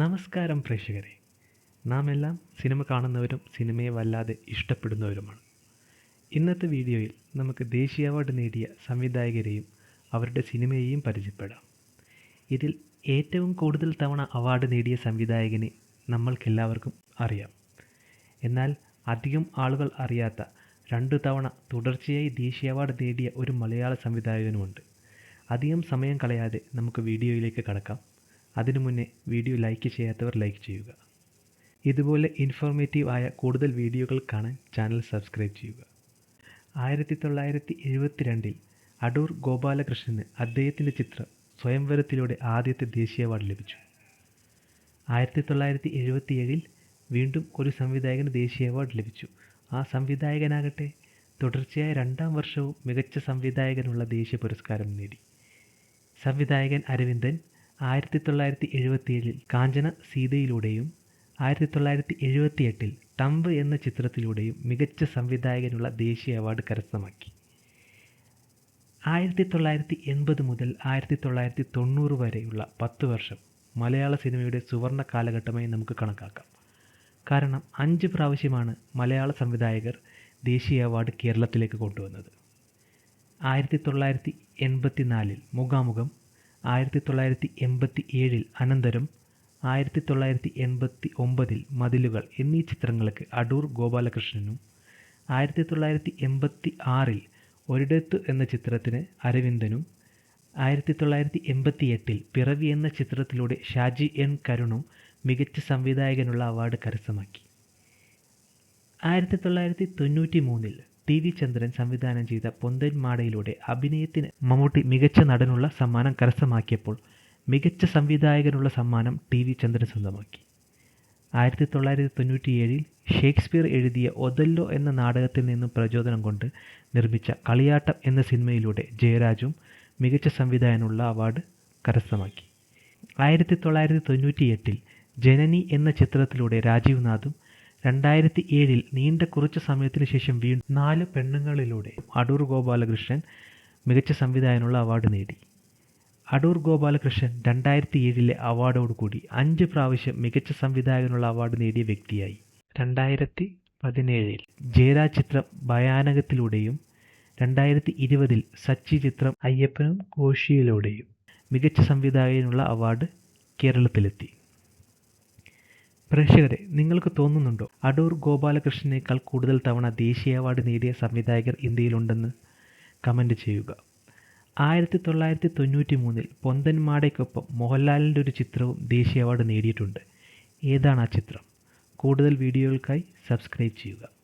നമസ്കാരം പ്രേക്ഷകരെ. നാം എല്ലാം സിനിമ കാണുന്നവരും സിനിമയെ വല്ലാതെ ഇഷ്ടപ്പെടുന്നവരുമാണ്. ഇന്നത്തെ വീഡിയോയിൽ നമുക്ക് ദേശീയ അവാർഡ് നേടിയ സംവിധായകരെയും അവരുടെ സിനിമയെയും പരിചയപ്പെടാം. ഇതിൽ ഏറ്റവും കൂടുതൽ തവണ അവാർഡ് നേടിയ സംവിധായകനെ നമ്മൾക്കെല്ലാവർക്കും അറിയാം. എന്നാൽ അധികം ആളുകൾ അറിയാത്ത രണ്ടു തവണ തുടർച്ചയായി ദേശീയ അവാർഡ് നേടിയ ഒരു മലയാള സംവിധായകനുമുണ്ട്. അധികം സമയം കളയാതെ നമുക്ക് വീഡിയോയിലേക്ക് കടക്കാം. അതിനു മുന്നേ വീഡിയോ ലൈക്ക് ചെയ്യാത്തവർ ലൈക്ക് ചെയ്യുക. ഇതുപോലെ ഇൻഫോർമേറ്റീവ് ആയ കൂടുതൽ വീഡിയോകൾ കാണാൻ ചാനൽ സബ്സ്ക്രൈബ് ചെയ്യുക. ആയിരത്തി തൊള്ളായിരത്തി എഴുപത്തി രണ്ടിൽ അടൂർ ഗോപാലകൃഷ്ണന് അദ്ദേഹത്തിന്റെ ചിത്രം സ്വയംവരത്തിലൂടെ ആദ്യത്തെ ദേശീയ അവാർഡ് ലഭിച്ചു. ആയിരത്തി തൊള്ളായിരത്തി എഴുപത്തിയേഴിൽ വീണ്ടും ഒരു സംവിധായകന് ദേശീയ അവാർഡ് ലഭിച്ചു. ആ സംവിധായകനാകട്ടെ തുടർച്ചയായ രണ്ടാം വർഷവും മികച്ച സംവിധായകനുള്ള ദേശീയ പുരസ്കാരം നേടി. സംവിധായകൻ അരവിന്ദൻ ആയിരത്തി തൊള്ളായിരത്തി എഴുപത്തിയേഴിൽ കാഞ്ചന സീതയിലൂടെയും ആയിരത്തി തൊള്ളായിരത്തി എഴുപത്തിയെട്ടിൽ തമ്പ് എന്ന ചിത്രത്തിലൂടെയും മികച്ച സംവിധായകനുള്ള ദേശീയ അവാർഡ് കരസ്ഥമാക്കി. ആയിരത്തി തൊള്ളായിരത്തി എൺപത് മുതൽ ആയിരത്തി തൊള്ളായിരത്തി തൊണ്ണൂറ് വരെയുള്ള പത്ത് വർഷം മലയാള സിനിമയുടെ സുവർണ കാലഘട്ടമായി നമുക്ക് കണക്കാക്കാം. കാരണം അഞ്ച് പ്രാവശ്യമാണ് മലയാള സംവിധായകർ ദേശീയ അവാർഡ് കേരളത്തിലേക്ക് കൊണ്ടുവന്നത്. ആയിരത്തി തൊള്ളായിരത്തി എൺപത്തി നാലിൽ മുഖാമുഖം ആയിരത്തി തൊള്ളായിരത്തി എൺപത്തി ഏഴിൽ അനന്തരം ആയിരത്തി തൊള്ളായിരത്തി എൺപത്തി ഒമ്പതിൽ മതിലുകൾ എന്നീ ചിത്രങ്ങൾക്ക് അടൂർ ഗോപാലകൃഷ്ണനും ആയിരത്തി തൊള്ളായിരത്തി എൺപത്തി ആറിൽ ഒരിടത്ത് എന്ന ചിത്രത്തിന് അരവിന്ദനും ആയിരത്തി തൊള്ളായിരത്തി എൺപത്തി എട്ടിൽ പിറവി എന്ന ചിത്രത്തിലൂടെ ഷാജി എൻ കരുണും മികച്ച സംവിധായകനുള്ള അവാർഡ് കരസ്ഥമാക്കി. ആയിരത്തി തൊള്ളായിരത്തി തൊണ്ണൂറ്റി മൂന്നിൽ ടി വി ചന്ദ്രൻ സംവിധാനം ചെയ്ത പൊന്തൻ മാടയിലൂടെ അഭിനയത്തിന് മമ്മൂട്ടി മികച്ച നടനുള്ള സമ്മാനം കരസ്ഥമാക്കിയപ്പോൾ മികച്ച സംവിധായകനുള്ള സമ്മാനം ടി വി ചന്ദ്രൻ സ്വന്തമാക്കി. ആയിരത്തി തൊള്ളായിരത്തി തൊണ്ണൂറ്റിയേഴിൽ ഷേക്സ്പിയർ എഴുതിയ ഒതല്ലോ എന്ന നാടകത്തിൽ നിന്നും പ്രചോദനം കൊണ്ട് നിർമ്മിച്ച കളിയാട്ടം എന്ന സിനിമയിലൂടെ ജയരാജും മികച്ച സംവിധായകനുള്ള അവാർഡ് കരസ്ഥമാക്കി. ആയിരത്തി തൊള്ളായിരത്തി തൊണ്ണൂറ്റിയെട്ടിൽ ജനനി എന്ന ചിത്രത്തിലൂടെ രാജീവ് നാഥും രണ്ടായിരത്തി ഏഴിൽ നീണ്ട കുറച്ച് സമയത്തിന് ശേഷം വീണ്ടും നാല് പെണ്ണുങ്ങളിലൂടെ അടൂർ ഗോപാലകൃഷ്ണൻ മികച്ച സംവിധായകനുള്ള അവാർഡ് നേടി. അടൂർ ഗോപാലകൃഷ്ണൻ രണ്ടായിരത്തി ഏഴിലെ അവാർഡോടുകൂടി അഞ്ച് പ്രാവശ്യം മികച്ച സംവിധായകനുള്ള അവാർഡ് നേടിയ വ്യക്തിയായി. രണ്ടായിരത്തി പതിനേഴിൽ ജയരാജ് ചിത്രം ഭയാനകത്തിലൂടെയും രണ്ടായിരത്തി ഇരുപതിൽ സച്ചി ചിത്രം അയ്യപ്പനും കോശിയിലൂടെയും മികച്ച സംവിധായകനുള്ള അവാർഡ് കേരളത്തിലെത്തി. പ്രേക്ഷകരെ നിങ്ങൾക്ക് തോന്നുന്നുണ്ടോ? അടൂർ ഗോപാലകൃഷ്ണനേക്കാൾ കൂടുതൽ തവണ ദേശീയ അവാർഡ് നേടിയ സംവിധായകർ ഇന്ത്യയിലുണ്ടെന്ന് കമന്റ് ചെയ്യുക. ആയിരത്തി തൊള്ളായിരത്തി തൊണ്ണൂറ്റി മൂന്നിൽ പൊന്തൻമാടയ്ക്കൊപ്പം മോഹൻലാലിന്റെ ഒരു ചിത്രവും ദേശീയ അവാർഡ് നേടിയിട്ടുണ്ട്. ഏതാണ് ആ ചിത്രം? കൂടുതൽ വീഡിയോകൾക്കായി സബ്സ്ക്രൈബ് ചെയ്യുക.